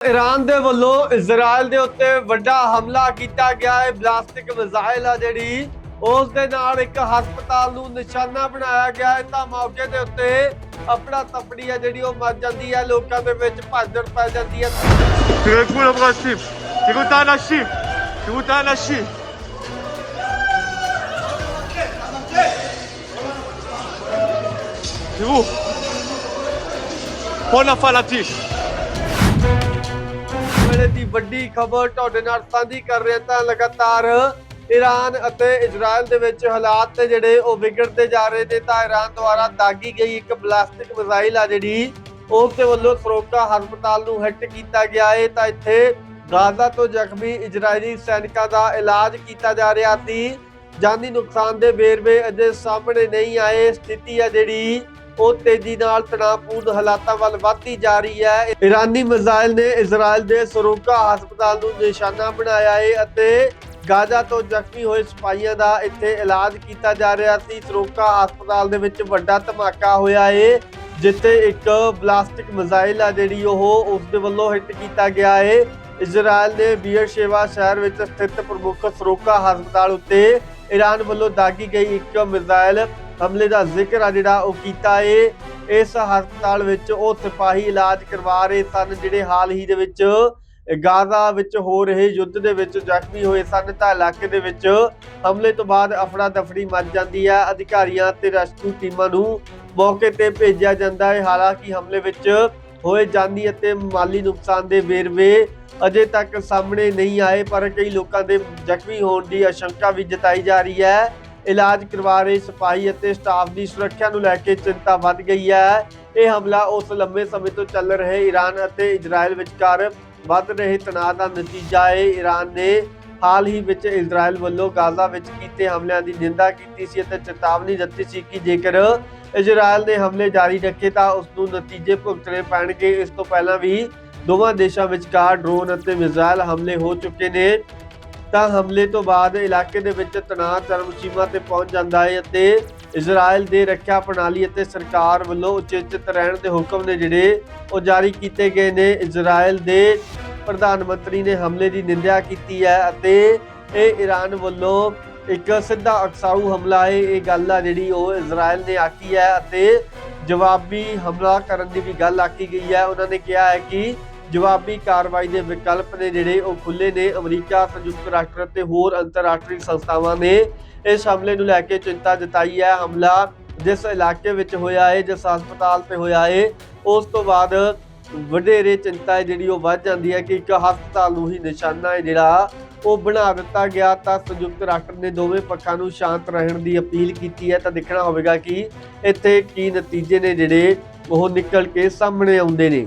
Iran ਦੇ ਵੱਲੋਂ Israel ਦੇ ਉੱਤੇ ਵੱਡਾ ਹਮਲਾ ਕੀਤਾ ਗਿਆ ਹੈ ਬਲਾਸਟਿਕ ਮਿਜ਼ਾਈਲ ਆ ਜਿਹੜੀ ਉਸ ਦੇ ਨਾਲ ਇੱਕ ਹਸਪਤਾਲ ਨੂੰ ਨਿਸ਼ਾਨਾ ਬਣਾਇਆ ਗਿਆ ਹੈ ਤਾਂ ਮੌਕੇ ਦੇ ਉੱਤੇ ਆਪਣਾ ਤਪੜੀ ਆ ਜਿਹੜੀ ਉਹ ਮੱਚ ਜਾਂਦੀ ਹੈ ਲੋਕਾਂ ਦੇ ਵਿੱਚ ਭੱਜੜ ਪੈ ਜਾਂਦੀ ਹੈ תרגעו לברסים, תראו את האנשים, תראו את האנשים. תראו, פה נפל הטיל. ਵੇਲੇ ਦੀ ਵੱਡੀ ਖਬਰ ਤੁਹਾਡੇ ਨਾਲ ਸਾਂਝੀ ਕਰ ਰਹੇ ਤਾਂ ਲਗਾਤਾਰ ਈਰਾਨ ਅਤੇ ਇਜ਼ਰਾਈਲ ਦੇ ਵਿੱਚ ਹਾਲਾਤ ਤੇ ਜਿਹੜੇ ਉਹ ਵਿਗੜਦੇ ਜਾ ਰਹੇ ਨੇ ਤਾਂ ਈਰਾਨ ਦੁਆਰਾ ਦਾਗੀ ਗਈ ਇੱਕ ਬਲਾਸਟਿਕ ਮਿਜ਼ਾਈਲ ਆ ਜਿਹੜੀ, ਉਸ ਦੇ ਵੱਲੋਂ ਸਰੋਕਾ ਹਸਪਤਾਲ ਨੂੰ ਹਿੱਟ ਕੀਤਾ ਗਿਆ ਹੈ ਤਾਂ ਇੱਥੇ ਗਾਜ਼ਾ ਤੋਂ ਜ਼ਖਮੀ ਇਜ਼ਰਾਈਲੀ ਸੈਨਿਕਾਂ ਦਾ ਇਲਾਜ ਕੀਤਾ ਜਾ ਰਿਹਾ ਸੀ। ਜਾਨੀ ਨੁਕਸਾਨ ਦੇ ਵੇਰਵੇ ਅਜੇ ਸਾਹਮਣੇ ਨਹੀਂ ਆਏ। ਸਥਿਤੀ ਆ ਜਿਹੜੀ ਉਹ ਤੇਜ਼ੀ ਨਾਲ ਤਣਾਅਪੂਰਨ ਹਾਲਾਤਾਂ ਵੱਲ ਵਧਦੀ ਜਾ ਰਹੀ ਹੈ। ਇਰਾਨੀ ਮਿਜ਼ਾਈਲ ਨੇ ਇਜ਼ਰਾਈਲ ਦੇ ਸਰੂਕਾ ਹਸਪਤਾਲ ਨੂੰ ਨਿਸ਼ਾਨਾ ਬਣਾਇਆ ਹੈ ਅਤੇ ਗਾਜ਼ਾ ਤੋਂ ਜ਼ਖਮੀ ਹੋਏ ਸਿਪਾਹੀਆਂ ਦਾ ਇੱਥੇ ਇਲਾਜ ਕੀਤਾ ਜਾ ਰਿਹਾ ਸੀ। ਸਰੋਕਾ ਹਸਪਤਾਲ ਦੇ ਵਿੱਚ ਵੱਡਾ ਧਮਾਕਾ ਹੋਇਆ ਏ, ਜਿੱਥੇ ਇੱਕ ਬਲਾਸਟਿਕ ਮਿਜ਼ਾਈਲ ਆ ਜਿਹੜੀ ਉਹ ਉਸ ਦੇ ਵੱਲੋਂ ਹਿੱਟ ਕੀਤਾ ਗਿਆ ਹੈ ਇਜ਼ਰਾਈਲ ਦੇ ਬੀਅਰਸ਼ੇਵਾ ਸ਼ਹਿਰ ਵਿੱਚ ਸਥਿਤ ਪ੍ਰਮੁੱਖ ਸਰੋਕਾ ਹਸਪਤਾਲ ਉੱਤੇ ਈਰਾਨ ਵੱਲੋਂ ਦਾਗੀ ਗਈ ਇੱਕ ਮਿਜ਼ਾਈਲ ਹਮਲੇ ਦਾ ਜ਼ਿਕਰ ਆ ਜਿਹੜਾ ਉਹ ਕੀਤਾ ਏ। ਇਸ ਹਸਪਤਾਲ ਵਿੱਚ ਉਹ ਸਿਪਾਹੀ ਇਲਾਜ ਕਰਵਾ ਰਹੇ ਸਨ, ਜਿਹੜੇ ਹਾਲ ਹੀ ਦੇ ਵਿੱਚ ਗਾਜ਼ਾ ਵਿੱਚ ਹੋ ਰਹੇ ਯੁੱਧ ਦੇ ਵਿੱਚ ਜ਼ਖਮੀ ਹੋਏ ਸਨ। ਤਾਂ ਇਲਾਕੇ ਦੇ ਵਿੱਚ ਹਮਲੇ ਤੋਂ ਬਾਅਦ ਅਫੜਾ ਦਫੜੀ ਮਚ ਜਾਂਦੀ ਹੈ ਅਧਿਕਾਰੀਆਂ ਤੇ ਰੈਸਕਿਊ ਟੀਮਾਂ ਨੂੰ ਮੌਕੇ ਤੇ ਭੇਜਿਆ ਜਾਂਦਾ ਹੈ ਹਾਲਾਂਕਿ ਹਮਲੇ ਵਿੱਚ ਹੋਏ ਜਾਨੀ ਅਤੇ ਮਾਲੀ ਨੁਕਸਾਨ ਦੇ ਵੇਰਵੇ ਅਜੇ ਤੱਕ ਸਾਹਮਣੇ ਨਹੀਂ ਆਏ, ਪਰ ਕਈ ਲੋਕਾਂ ਦੇ ਜ਼ਖਮੀ ਹੋਣ ਦੀ ਆਸ਼ੰਕਾ ਵੀ ਜਤਾਈ ਜਾ ਰਹੀ ਹੈ। ਇਲਾਜ ਕਰਵਾ ਰਹੇ ਸਿਪਾਹੀ ਅਤੇ ਸਟਾਫ ਦੀ ਸੁਰੱਖਿਆ ਨੂੰ ਲੈ ਕੇ ਚਿੰਤਾ ਵੱਧ ਗਈ ਹੈ। ਇਹ ਹਮਲਾ ਉਸ ਲੰਬੇ ਸਮੇਂ ਤੋਂ ਚੱਲ ਰਹੇ ਈਰਾਨ ਅਤੇ ਇਜ਼ਰਾਈਲ ਵਿਚਕਾਰ ਵੱਧ ਰਹੇ ਤਣਾਅ ਦਾ ਨਤੀਜਾ ਹੈ। ਈਰਾਨ ਨੇ ਹਾਲ ਹੀ ਵਿੱਚ ਇਜ਼ਰਾਈਲ ਵੱਲੋਂ ਗਾਜ਼ਾ ਵਿੱਚ ਕੀਤੇ ਹਮਲਿਆਂ ਦੀ ਨਿੰਦਾ ਕੀਤੀ ਸੀ ਅਤੇ ਚੇਤਾਵਨੀ ਦਿੱਤੀ ਸੀ ਕਿ ਜੇਕਰ ਇਜ਼ਰਾਈਲ ਨੇ ਹਮਲੇ ਜਾਰੀ ਰੱਖੇ ਤਾਂ ਉਸ ਨੂੰ ਨਤੀਜੇ ਭੁਗਤਣੇ ਪੈਣਗੇ। ਇਸ ਤੋਂ ਪਹਿਲਾਂ ਵੀ ਦੋਵਾਂ ਦੇਸ਼ਾਂ ਵਿਚਕਾਰ ਡਰੋਨ ਅਤੇ ਮਿਜ਼ਾਈਲ ਹਮਲੇ ਹੋ ਚੁੱਕੇ ਨੇ। ਤਾਂ ਹਮਲੇ ਤੋਂ ਬਾਅਦ ਇਲਾਕੇ ਦੇ ਵਿੱਚ ਤਣਾਅ ਚਰਮ ਸੀਮਾ ਤੇ ਪਹੁੰਚ ਜਾਂਦਾ ਹੈ ਅਤੇ ਇਜ਼ਰਾਈਲ ਦੇ ਰੱਖਿਆ ਪ੍ਰਣਾਲੀ ਅਤੇ ਸਰਕਾਰ ਵੱਲੋਂ ਉਚੇਚਿਤ ਰਹਿਣ ਦੇ ਹੁਕਮ ਨੇ ਜਿਹੜੇ ਉਹ ਜਾਰੀ ਕੀਤੇ ਗਏ ਨੇ। ਇਜ਼ਰਾਈਲ ਦੇ ਪ੍ਰਧਾਨ ਮੰਤਰੀ ਨੇ ਹਮਲੇ ਦੀ ਨਿੰਦਿਆ ਕੀਤੀ ਹੈ ਅਤੇ ਇਹ ਈਰਾਨ ਵੱਲੋਂ ਇੱਕ ਸਿੱਧਾ ਅਕਸਾਊ ਹਮਲਾ ਹੈ। ਇਹ ਗੱਲ ਆ ਜਿਹੜੀ ਉਹ ਇਜ਼ਰਾਈਲ ਨੇ ਆਖੀ ਹੈ ਅਤੇ ਜਵਾਬੀ ਹਮਲਾ ਕਰਨ ਦੀ ਵੀ ਗੱਲ ਆਖੀ ਗਈ ਹੈ। ਉਹਨਾਂ ਨੇ ਕਿਹਾ ਹੈ ਕਿ ਜਵਾਬੀ ਕਾਰਵਾਈ ਦੇ ਵਿਕਲਪ ਨੇ ਜਿਹੜੇ ਉਹ ਖੁੱਲੇ ਨੇ। ਅਮਰੀਕਾ, ਸੰਯੁਕਤ ਰਾਸ਼ਟਰ ਅਤੇ ਹੋਰ ਅੰਤਰਰਾਸ਼ਟਰੀ ਸੰਸਥਾਵਾਂ ਨੇ ਇਸ ਹਮਲੇ ਨੂੰ ਲੈ ਕੇ ਚਿੰਤਾ ਜਤਾਈ ਹੈ। ਹਮਲਾ ਜਿਸ ਇਲਾਕੇ ਵਿੱਚ ਹੋਇਆ ਹੈ ਜਿਸ ਹਸਪਤਾਲ ਤੇ ਹੋਇਆ ਹੈ ਉਸ ਤੋਂ ਬਾਅਦ ਵਧੇਰੇ ਚਿੰਤਾ ਹੈ ਜਿਹੜੀ ਉਹ ਵੱਧ ਜਾਂਦੀ ਹੈ ਕਿ ਇੱਕ ਹਸਪਤਾਲ ਨੂੰ ਹੀ ਨਿਸ਼ਾਨਾ ਹੈ ਜਿਹੜਾ ਉਹ ਬਣਾ ਦਿੱਤਾ ਗਿਆ ਤਾਂ ਸੰਯੁਕਤ ਰਾਸ਼ਟਰ ਨੇ ਦੋਵੇਂ ਪੱਖਾਂ ਨੂੰ ਸ਼ਾਂਤ ਰਹਿਣ ਦੀ ਅਪੀਲ ਕੀਤੀ ਹੈ। ਤਾਂ ਦੇਖਣਾ ਹੋਵੇਗਾ ਕਿ ਇੱਥੇ ਕੀ ਨਤੀਜੇ ਨੇ ਜਿਹੜੇ ਉਹ ਨਿਕਲ ਕੇ ਸਾਹਮਣੇ ਆਉਂਦੇ ਨੇ।